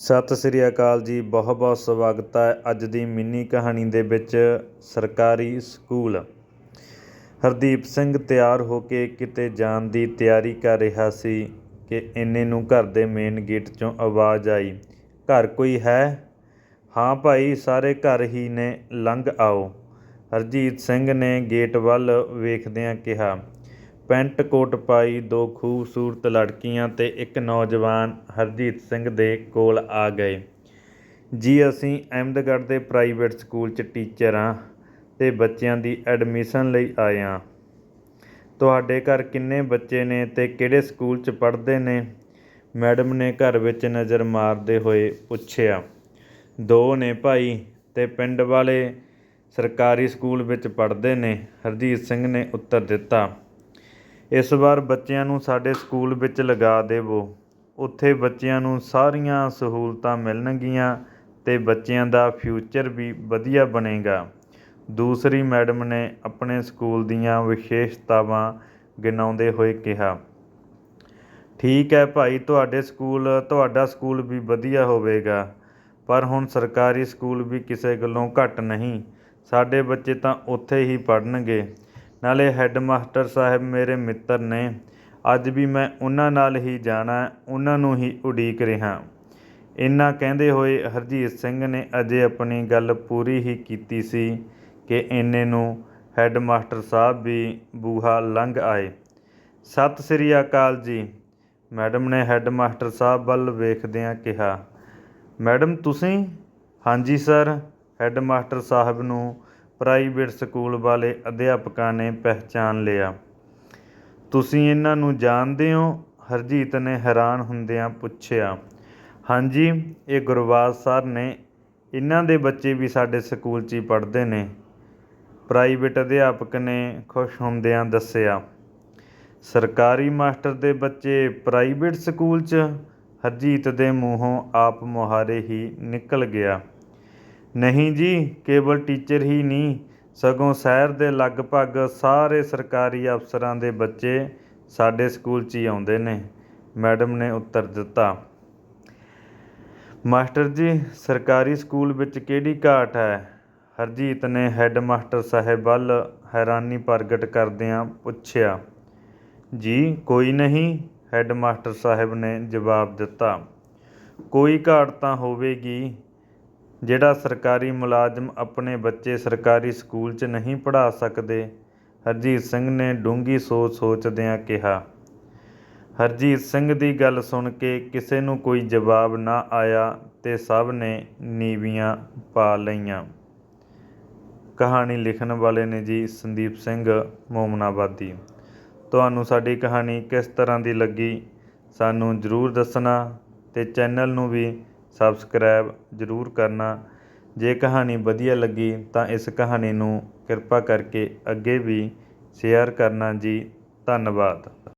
ਸਤਿ ਸ੍ਰੀ ਅਕਾਲ ਜੀ, ਬਹੁਤ ਬਹੁਤ ਸਵਾਗਤ ਹੈ ਅੱਜ ਦੀ ਮਿੰਨੀ ਕਹਾਣੀ ਦੇ ਵਿੱਚ ਸਰਕਾਰੀ ਸਕੂਲ। ਹਰਦੀਪ ਸਿੰਘ ਤਿਆਰ ਹੋ ਕੇ ਕਿਤੇ ਜਾਣ ਦੀ ਤਿਆਰੀ ਕਰ ਰਿਹਾ ਸੀ ਕਿ ਇੰਨੇ ਨੂੰ ਘਰ ਦੇ ਮੇਨ ਗੇਟ 'ਚੋਂ ਆਵਾਜ਼ ਆਈ, ਘਰ ਕੋਈ ਹੈ? ਹਾਂ ਭਾਈ, ਸਾਰੇ ਘਰ ਹੀ ਨੇ, ਲੰਘ ਆਓ। ਹਰਜੀਤ ਸਿੰਘ ਨੇ ਗੇਟ ਵੱਲ ਵੇਖਦਿਆਂ ਕਿਹਾ ਪੈਂਟ ਕੋਟ ਪਾਈ ਦੋ ਖੂਬਸੂਰਤ ਲੜਕੀਆਂ ਤੇ ਇੱਕ ਨੌਜਵਾਨ ਹਰਜੀਤ ਸਿੰਘ ਦੇ ਕੋਲ ਆ ਗਏ। ਜੀ, ਅਸੀਂ ਅਹਿਮਦਗੜ੍ਹ ਦੇ ਪ੍ਰਾਈਵੇਟ ਸਕੂਲ 'ਚ ਟੀਚਰ ਹਾਂ ਤੇ ਬੱਚਿਆਂ ਦੀ ਐਡਮਿਸ਼ਨ ਲਈ ਆਏ ਹਾਂ ਤੁਹਾਡੇ ਘਰ ਕਿੰਨੇ ਬੱਚੇ ਨੇ ਤੇ ਕਿਹੜੇ ਸਕੂਲ 'ਚ ਪੜ੍ਹਦੇ ਨੇ? ਮੈਡਮ ਨੇ ਘਰ ਵਿੱਚ ਨਜ਼ਰ ਮਾਰਦੇ ਹੋਏ ਪੁੱਛਿਆ। ਦੋ ਨੇ ਭਾਈ ਤੇ ਪਿੰਡ ਵਾਲੇ ਸਰਕਾਰੀ ਸਕੂਲ ਵਿੱਚ ਪੜ੍ਹਦੇ ਨੇ। ਹਰਜੀਤ ਸਿੰਘ ਨੇ ਉੱਤਰ ਦਿੱਤਾ। ਇਸ ਵਾਰ ਬੱਚਿਆਂ ਨੂੰ ਸਾਡੇ ਸਕੂਲ ਵਿੱਚ ਲਗਾ ਦੇਵੋ। ਉੱਥੇ ਬੱਚਿਆਂ ਨੂੰ ਸਾਰੀਆਂ ਸਹੂਲਤਾਂ ਮਿਲਣਗੀਆਂ ਅਤੇ ਬੱਚਿਆਂ ਦਾ ਫਿਊਚਰ ਵੀ ਵਧੀਆ ਬਣੇਗਾ। ਦੂਸਰੀ ਮੈਡਮ ਨੇ ਆਪਣੇ ਸਕੂਲ ਦੀਆਂ ਵਿਸ਼ੇਸ਼ਤਾਵਾਂ ਗਿਣਾਉਂਦੇ ਹੋਏ ਕਿਹਾ, ਠੀਕ ਹੈ ਭਾਈ, ਤੁਹਾਡੇ ਸਕੂਲ, ਤੁਹਾਡਾ ਸਕੂਲ ਵੀ ਵਧੀਆ ਹੋਵੇਗਾ, ਪਰ ਹੁਣ ਸਰਕਾਰੀ ਸਕੂਲ ਵੀ ਕਿਸੇ ਗੱਲੋਂ ਘੱਟ ਨਹੀਂ। ਸਾਡੇ ਬੱਚੇ ਤਾਂ ਉੱਥੇ ਹੀ ਪੜ੍ਹਨਗੇ। ਨਾਲੇ ਹੈੱਡ ਮਾਸਟਰ ਸਾਹਿਬ ਮੇਰੇ ਮਿੱਤਰ ਨੇ। ਅੱਜ ਵੀ ਮੈਂ ਉਹਨਾਂ ਨਾਲ ਹੀ ਜਾਣਾ, ਉਹਨਾਂ ਨੂੰ ਹੀ ਉਡੀਕ ਰਿਹਾ। ਇੰਨਾ ਕਹਿੰਦੇ ਹੋਏ ਹਰਜੀਤ ਸਿੰਘ ਨੇ ਅਜੇ ਆਪਣੀ ਗੱਲ ਪੂਰੀ ਹੀ ਕੀਤੀ ਸੀ ਕਿ ਇੰਨੇ ਨੂੰ ਹੈੱਡ ਮਾਸਟਰ ਸਾਹਿਬ ਵੀ ਬੂਹਾ ਲੰਘ ਆਏ। ਸਤਿ ਸ੍ਰੀ ਅਕਾਲ ਜੀ। ਮੈਡਮ ਨੇ ਹੈੱਡ ਮਾਸਟਰ ਸਾਹਿਬ ਵੱਲ ਵੇਖਦਿਆਂ ਕਿਹਾ, ਮੈਡਮ, ਤੁਸੀਂ? ਹਾਂਜੀ, ਸਰ। ਹੈੱਡ ਮਾਸਟਰ ਸਾਹਿਬ ਨੂੰ ਪ੍ਰਾਈਵੇਟ ਸਕੂਲ ਵਾਲੇ ਅਧਿਆਪਕਾਂ ਨੇ ਪਹਿਚਾਨ ਲਿਆ। ਤੁਸੀਂ ਇਹਨਾਂ ਨੂੰ ਜਾਣਦੇ ਹੋ? ਹਰਜੀਤ ਨੇ ਹੈਰਾਨ ਹੁੰਦਿਆਂ ਪੁੱਛਿਆ। ਹਾਂਜੀ, ਇਹ ਗੁਰਬਾਜ ਸਰ ਨੇ। ਇਹਨਾਂ ਦੇ ਬੱਚੇ ਵੀ ਸਾਡੇ ਸਕੂਲ 'ਚ ਹੀ ਪੜ੍ਹਦੇ ਨੇ। ਪ੍ਰਾਈਵੇਟ ਅਧਿਆਪਕ ਨੇ ਖੁਸ਼ ਹੁੰਦਿਆਂ ਦੱਸਿਆ। ਸਰਕਾਰੀ ਮਾਸਟਰ ਦੇ ਬੱਚੇ ਪ੍ਰਾਈਵੇਟ ਸਕੂਲ 'ਚ? ਹਰਜੀਤ ਦੇ ਮੂੰਹੋਂ ਆਪ ਮੁਹਾਰੇ ਹੀ ਨਿਕਲ ਗਿਆ। ਨਹੀਂ ਜੀ, ਕੇਵਲ ਟੀਚਰ ਹੀ ਨਹੀਂ, ਸਗੋਂ ਸ਼ਹਿਰ ਦੇ ਲਗਭਗ ਸਾਰੇ ਸਰਕਾਰੀ ਅਫਸਰਾਂ ਦੇ ਬੱਚੇ ਸਾਡੇ ਸਕੂਲ 'ਚ ਹੀ ਆਉਂਦੇ ਨੇ। ਮੈਡਮ ਨੇ ਉੱਤਰ ਦਿੱਤਾ। ਮਾਸਟਰ ਜੀ, ਸਰਕਾਰੀ ਸਕੂਲ ਵਿੱਚ ਕਿਹੜੀ ਘਾਟ ਹੈ? ਹਰਜੀਤ ਨੇ ਹੈੱਡ ਮਾਸਟਰ ਸਾਹਿਬ ਵੱਲ ਹੈਰਾਨੀ ਪ੍ਰਗਟ ਕਰਦਿਆਂ ਪੁੱਛਿਆ। ਜੀ, ਕੋਈ ਨਹੀਂ ਹੈੱਡ ਮਾਸਟਰ ਸਾਹਿਬ ਨੇ ਜਵਾਬ ਦਿੱਤਾ। ਕੋਈ ਘਾਟ ਤਾਂ ਹੋਵੇਗੀ। ਜਿਹੜਾ ਸਰਕਾਰੀ ਮੁਲਾਜ਼ਮ ਆਪਣੇ ਬੱਚੇ ਸਰਕਾਰੀ ਸਕੂਲ 'ਚ ਨਹੀਂ ਪੜ੍ਹਾ ਸਕਦੇ, ਹਰਜੀਤ ਸਿੰਘ ਨੇ ਡੂੰਘੀ ਸੋਚ ਸੋਚਦਿਆਂ ਕਿਹਾ। ਹਰਜੀਤ ਸਿੰਘ ਦੀ ਗੱਲ ਸੁਣ ਕੇ ਕਿਸੇ ਨੂੰ ਕੋਈ ਜਵਾਬ ਨਾ ਆਇਆ ਤੇ ਸਭ ਨੇ ਨੀਵੀਆਂ ਪਾ ਲਈਆਂ। ਕਹਾਣੀ ਲਿਖਣ ਵਾਲੇ ਨੇ ਜੀ ਸੰਦੀਪ ਸਿੰਘ ਮੋਮਨਾਬਾਦੀ। ਤੁਹਾਨੂੰ ਸਾਡੀ ਕਹਾਣੀ ਕਿਸ ਤਰ੍ਹਾਂ ਦੀ ਲੱਗੀ, ਸਾਨੂੰ ਜ਼ਰੂਰ ਦੱਸਣਾ ਤੇ ਚੈਨਲ ਨੂੰ ਵੀ ਸਬਸਕ੍ਰਾਈਬ ਜ਼ਰੂਰ ਕਰਨਾ। ਜੇ ਕਹਾਣੀ ਵਧੀਆ ਲੱਗੀ ਤਾਂ ਇਸ ਕਹਾਣੀ ਨੂੰ ਕਿਰਪਾ ਕਰਕੇ ਅੱਗੇ ਵੀ ਸ਼ੇਅਰ ਕਰਨਾ ਜੀ। ਧੰਨਵਾਦ।